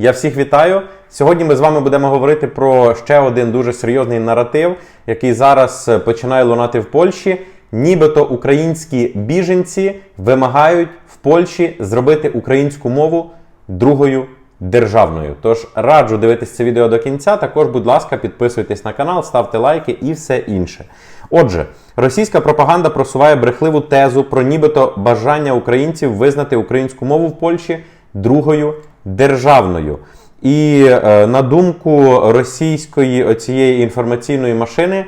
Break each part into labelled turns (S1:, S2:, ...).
S1: Я всіх вітаю. Сьогодні ми з вами будемо говорити про ще один дуже серйозний наратив, який зараз е, починає лунати в Польщі. Нібито українські біженці вимагають в Польщі зробити українську мову другою державною. Тож раджу дивитися це відео до кінця. Також, будь ласка, підписуйтесь на канал, ставте лайки і все інше. Отже, російська пропаганда просуває брехливу тезу про нібито бажання українців визнати українську мову в Польщі другою державною. І е, на думку російської оцієї інформаційної машини,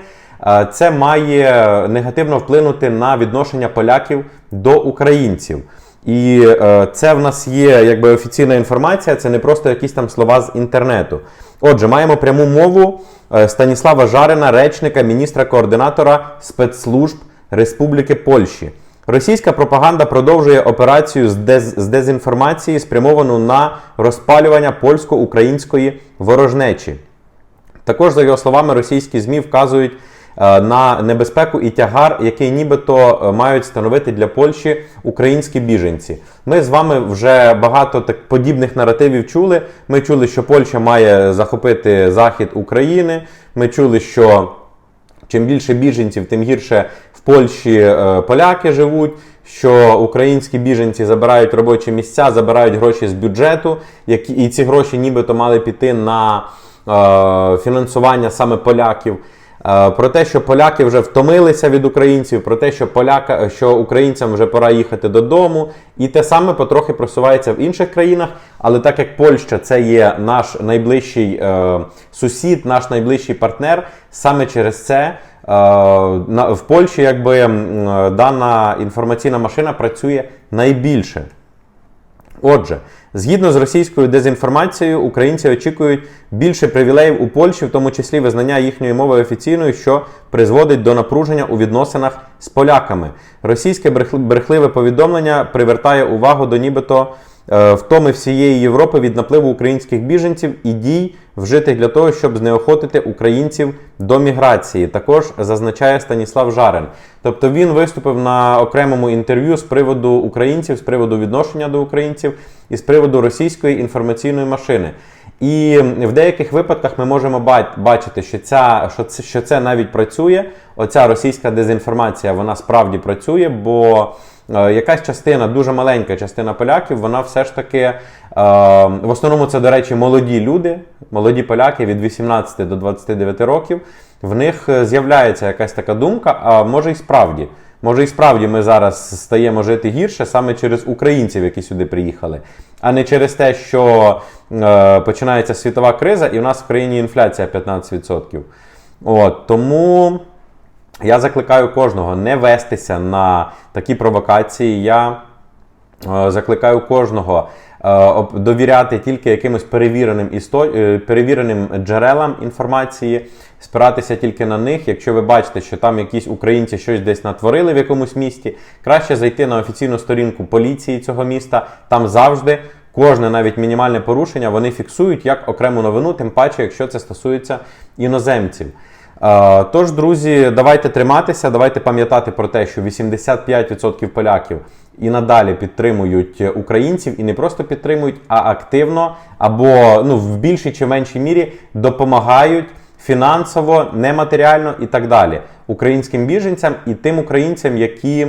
S1: е, це має негативно вплинути на відношення поляків до українців. І е, це в нас є якби офіційна інформація, це не просто якісь там слова з інтернету. Отже, маємо пряму мову Станіслава Жарина, речника, міністра-координатора спецслужб Республіки Польщі. Російська пропаганда продовжує операцію з, дез, з дезінформації, спрямовану на розпалювання польсько-української ворожнечі. Також, за його словами, російські ЗМІ вказують е, на небезпеку і тягар, який нібито е, мають становити для Польщі українські біженці. Ми з вами вже багато так подібних наративів чули. Ми чули, що Польща має захопити захід України. Ми чули, що чим більше біженців, тим гірше Польщі е, поляки живуть. Що українські біженці забирають робочі місця, забирають гроші з бюджету, які і ці гроші нібито мали піти на е, фінансування саме поляків. Е, про те, що поляки вже втомилися від українців, про те, що поляка, що українцям вже пора їхати додому, і те саме потрохи просувається в інших країнах. Але так як Польща це є наш найближчий е, сусід, наш найближчий партнер, саме через це в Польщі якби е, дана інформаційна машина працює найбільше. Отже, згідно з російською дезінформацією, українці очікують більше привілеїв у Польщі, в тому числі визнання їхньої мови офіційною, що призводить до напруження у відносинах з поляками. Російське брехли- брехливе повідомлення привертає увагу до нібито е, втоми всієї Європи від напливу українських біженців і дій, вжитих для того, щоб знеохотити українців до міграції. Також зазначає Станіслав Жарин. Тобто він виступив на окремому інтерв'ю з приводу українців, з приводу відношення до українців і з приводу російської інформаційної машини. І в деяких випадках ми можемо бачити, що, ця, що, це, що це навіть працює. Оця російська дезінформація вона справді працює, бо е, якась частина, дуже маленька частина поляків, вона все ж таки, е, в основному це, до речі, молоді люди, молоді поляки від 18 до 29 років. В них е, з'являється якась така думка, а може і справді. Може, і справді ми зараз стаємо жити гірше саме через українців, які сюди приїхали, а не через те, що е, починається світова криза, і в нас в країні інфляція 15%. От, тому я закликаю кожного не вестися на такі провокації. Я е, закликаю кожного е, довіряти тільки якимось перевіреним, істо... е, перевіреним джерелам інформації, спиратися тільки на них. Якщо ви бачите, що там якісь українці щось десь натворили в якомусь місті, краще зайти на офіційну сторінку поліції цього міста. Там завжди кожне навіть мінімальне порушення вони фіксують як окрему новину, тим паче, якщо це стосується іноземців. Е, Тож, друзі, давайте триматися, давайте пам'ятати про те, що 85% поляків і надалі підтримують українців, і не просто підтримують, а активно або ну, в більшій чи меншій мірі допомагають фінансово, нематеріально і так далі українським біженцям і тим українцям, які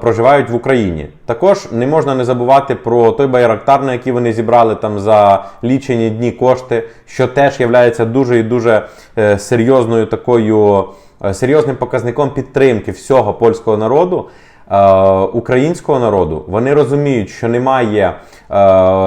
S1: проживають в Україні. Також не можна не забувати про той байрактар, на який вони зібрали там за лічені дні кошти, що теж є дуже і дуже е, серйозною такою е, серйозним показником підтримки всього польського народу. е, Українського народу вони розуміють, що немає е,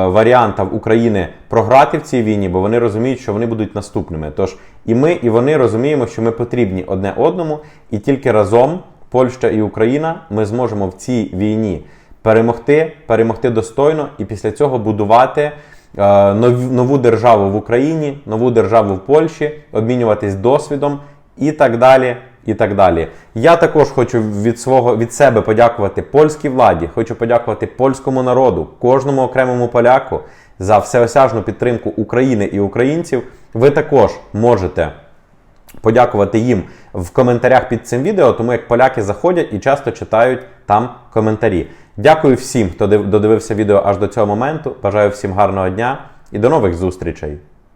S1: варіанта України програти в цій війні, бо вони розуміють, що вони будуть наступними. Тож і ми, і вони розуміємо, що ми потрібні одне одному, і тільки разом Польща і Україна ми зможемо в цій війні перемогти, перемогти достойно і після цього будувати е, нову державу в Україні, нову державу в Польщі, обмінюватись досвідом і так далі. І так далі. Я також хочу від свого від себе подякувати польській владі, хочу подякувати польському народу, кожному окремому поляку за всеосяжну підтримку України і українців. Ви також можете подякувати їм в коментарях під цим відео, тому як поляки заходять і часто читають там коментарі. Дякую всім, хто додивився відео аж до цього моменту. Бажаю всім гарного дня і до нових зустрічей!